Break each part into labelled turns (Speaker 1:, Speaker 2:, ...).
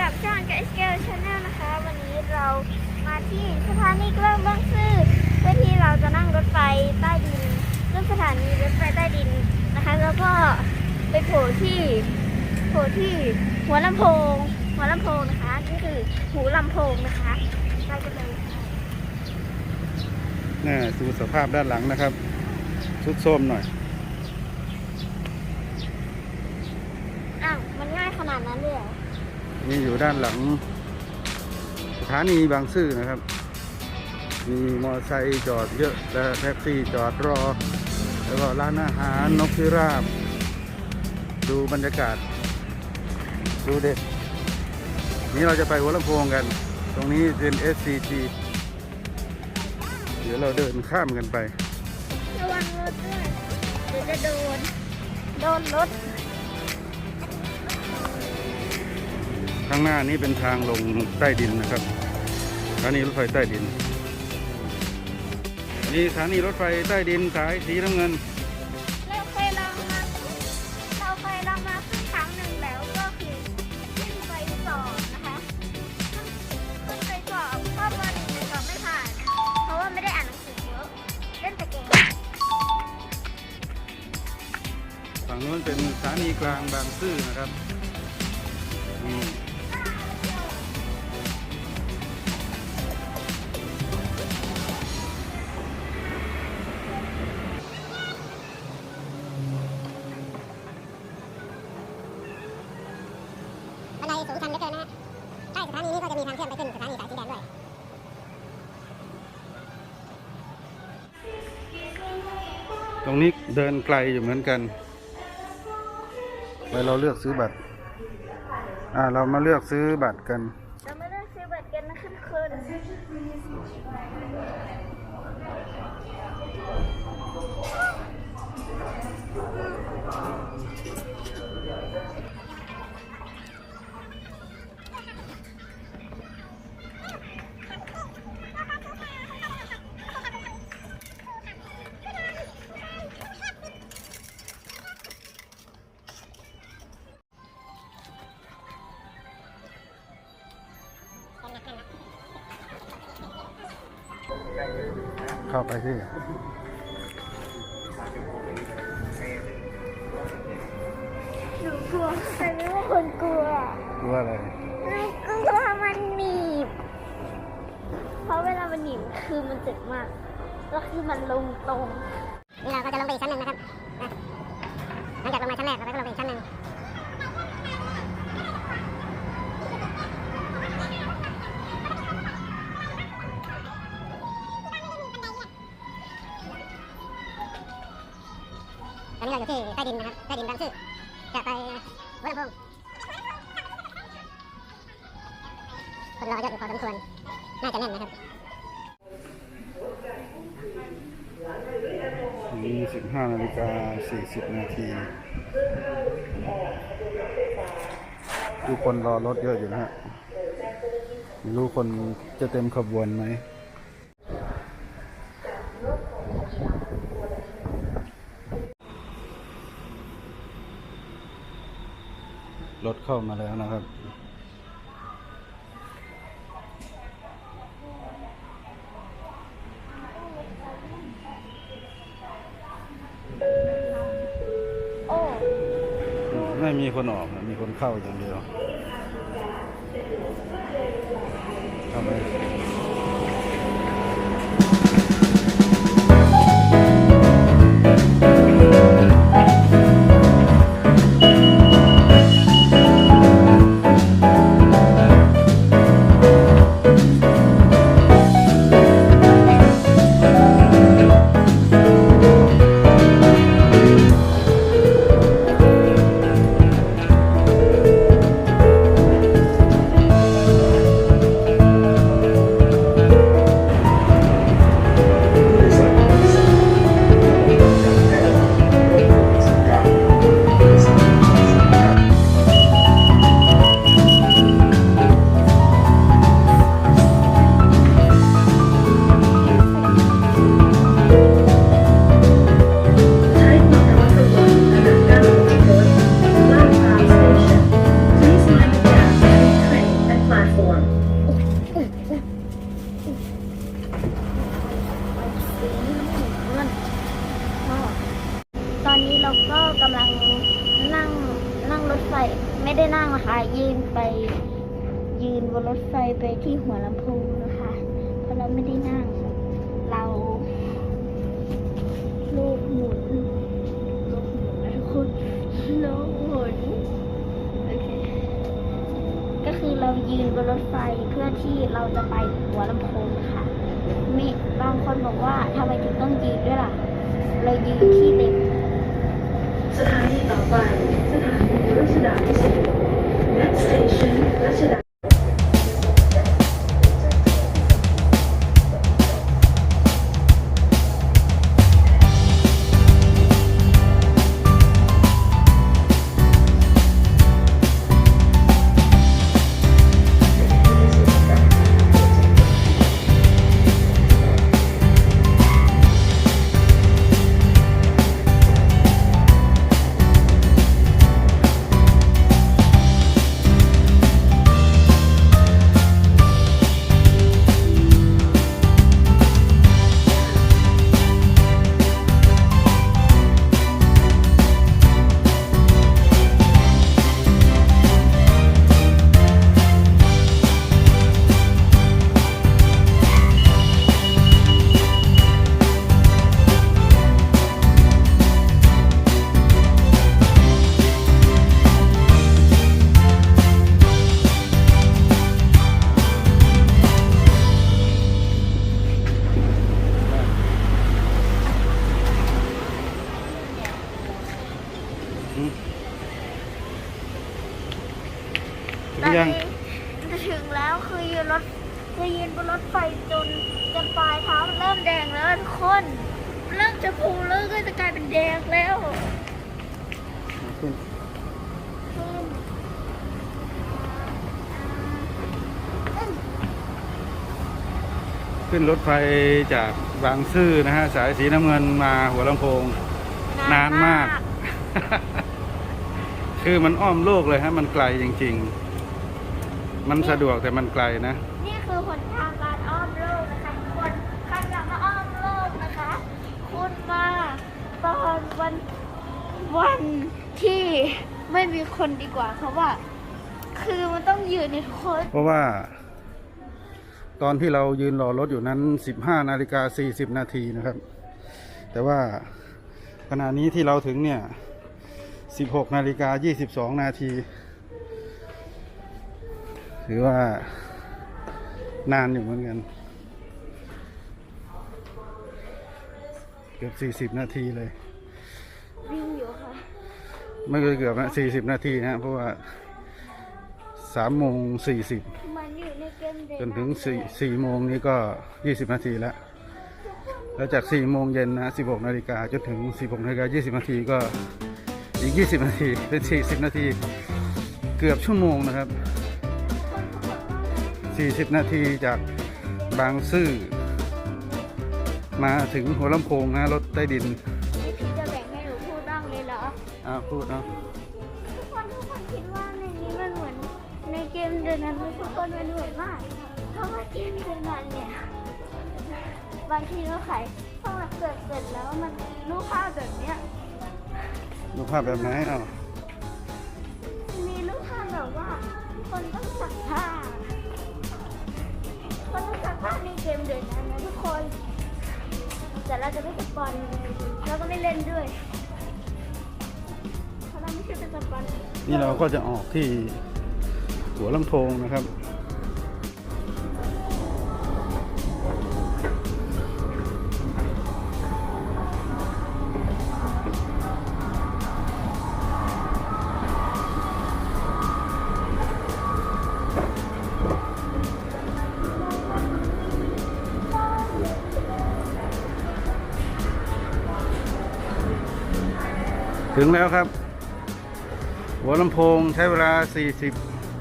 Speaker 1: กับช่องกับ SQL Channel นะคะ วันนี้เรามาที่สถานีกลางบางซื่อเพื่อที่เราจะนั่งรถไฟใต้ดินขึ้นสถานีรถไฟใต้ดินนะคะ แล้วก็ไปโผล่ที่โผล่ที่หัวลำโพง หัวลำโพงนะคะนี่คือหูลำโพงนะคะไปกันเลย
Speaker 2: น่าดูสภาพด้านหลังนะครับชุดโทรมหน่อย
Speaker 1: อ้าวมันง่ายขนาดนั้นเลยเหรอ
Speaker 2: นี่อยู่ด้านหลัง สถานีบางซื่อนะครับ มีมอเตอร์ไซค์จอดเยอะและแท็กซี่จอดรอ แล้วก็ร้านอาหารนกพิราบ ดูบรรยากาศ ดูเด็กนี่เราจะไปหัวลำโพงกัน ตรงนี้เป็น SCG เดี๋ยวเราเดินข้ามกันไป
Speaker 1: ระวังรถด้วยเดี๋ยวจะโดน โดนรถา
Speaker 2: งหน้านี้เป็นทางลงใต้ดินนะครับสถานีรถไฟใต้ดิน นี่สถานีรถไฟใต้ดินสายสีน้ำเงิน
Speaker 1: เราเคยลองมาเราเคยลองมาขึ้นครั้งหนึ่งแล้วก็คือขึ้นไปสอบนะคะขึ้นไปสอบข้อมาหนึ่งไปสอบไม่ผ่าน เพราะว่าไม่ได้อ่านหนังสือเยอะเล่นแต่เกม
Speaker 2: ฝั่งนู้นเป็นสถานีกลางบางซื่อนะครับ
Speaker 3: ต
Speaker 2: รงนี้เดินไกลอยู่เหมือนกัน ไปเราเลือกซื้อบัตร อ่า เรามาเลือกซื้อบัตรกัน
Speaker 1: เรามาเลือกซื้อบัตรกันนะขึ้นคืน
Speaker 2: เข้าไปที่
Speaker 1: หนูกลัวแต่ไม่ว่าคนกลัว
Speaker 2: ตัวอะไร
Speaker 1: หนูกลัวมันหนีบ เพราะเวลามันหนีบคือมันเจ็บมากแล้วคือมันลงตรง
Speaker 3: นี่เราก็จะลงไปอีกชั้นหนึ่งนะครับ อนนี้เราอยู่ที่ใต้ดินนะครับใต้ดินบางซื่อจะไปหัวลำโพงคนรอเยอะอยู่พอสมควรน่าจะแน่นนะครับ
Speaker 2: นี่สิบห้านาฬิกาสี่สิบนาทีดูคนรอรถเยอะอยู่นะฮะรู้คนจะเต็มขบวนไหม รถเข้ามาแล้วนะครับ
Speaker 1: โอ้
Speaker 2: ไม่มีคนออกนะมีคนเข้าอย่างเดียวเข้า ไป
Speaker 1: นะคะ ยืนไป ยืนบนรถไฟไปที่หัวลำโพงนะคะ เพราะเราไม่ได้นั่ง เราลูกหมุนลูกหมุนนะทุกคนลูกหมุนโอเคก็คือเรายืนบนรถไฟเพื่อที่เราจะไปหัวลำโพงค่ะมีบางคนบอกว่าทำไมถึงต้องยืนด้วยล่ะ เรายืนที่เต็ม
Speaker 4: สถานีต่อไปสถานี รัชดาพิเศษ Next station รั
Speaker 2: ขึ้น
Speaker 1: ขึ้น
Speaker 2: ขึ้นรถไฟจากบางซื่อนะฮะ สายสีน้ำเงินมาหัวลำโพง นานมาก คือมันอ้อมโลกเลยฮะ มันไกลจริง ๆ มันสะดวกแต่มันไกลนะ
Speaker 1: นี่คือหนทางการอ้อมโลกนะคะทุกคนใครอยากมาอ้อมโลกนะคะ คุณมาตอนวันวัน ที่ไม่มีคนดีกว่า เพราะว่า คือมันต้องยืนในทุกคน
Speaker 2: เพราะว่า ตอนที่เรายืนรอรถอยู่นั้น 15 นาฬิกา 40 นาทีนะครับ แต่ว่าขณะนี้ที่เราถึงเนี่ย 16 นาฬิกา 22 นาทีถือว่านานอยู่เหมือนกัน เกือบ 40 นาทีเลย ไม่เกือบเกือบนะ40นาทีนะเพราะว่า3โมง40
Speaker 1: มันอยู่ในเกมเด็ก
Speaker 2: จนถึง4 4โมงนี้ก็20นาทีแล้วแล้วจาก4โมงเย็นนะ16นาฬิกาจนถึง16นาฬิกา20นาทีก็อีก20นาทีเป็น40นาทีเกือบชั่วโมงนะครับ40นาทีจากบางซื่อมาถึงหัวลำโพงนะรถใต้ดิน
Speaker 1: อ
Speaker 2: อ่าพูดเนาะ
Speaker 1: ทุกคนทุกคนคิดว่าในนี้มันเหมือนในเกมเดือนนั้นทุกคนมันเหมือนมาก เพราะว่าเกมเดือนนั้นเนี่ยบางทีเราขายห้องหลักเกิดเสร็จแล้วมันรูปภาพแบบเนี้ย
Speaker 2: ดูภาพแบบไหนอ้าว
Speaker 1: มีรูปภาพแบบว่า คนต้องซักผ้า คนต้องซักผ้าในเกมเดือนนั้นนะทุกคน แต่เราจะไม่สปอนเราก็ไม่เล่นด้วย นี่
Speaker 2: เราก็จะออกที่หัวลำโพงนะครับ ถึงแล้วครับ หัวลำโพงใช้เวลา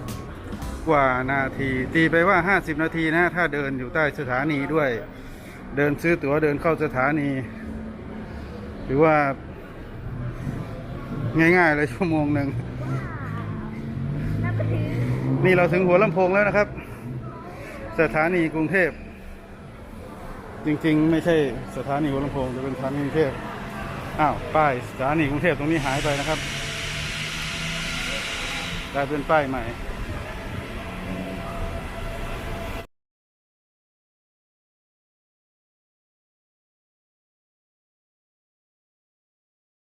Speaker 2: 40 กว่านาที ตีไปว่า 50 นาทีนะ ถ้าเดินอยู่ใต้สถานีด้วย เดินซื้อตั๋วเดินเข้าสถานี หรือว่า ง่ายๆเลยชั่วโมงหนึ่ง นี่เราถึงหัวลำโพงแล้วนะครับ สถานีกรุงเทพ จริงๆ ไม่ใช่สถานีหัวลำโพงจะเป็นสถานีกรุงเทพอ้าวป้ายสถานีกรุงเทพตรงนี้หายไปนะครับ ได้เป็นป้ายใหม่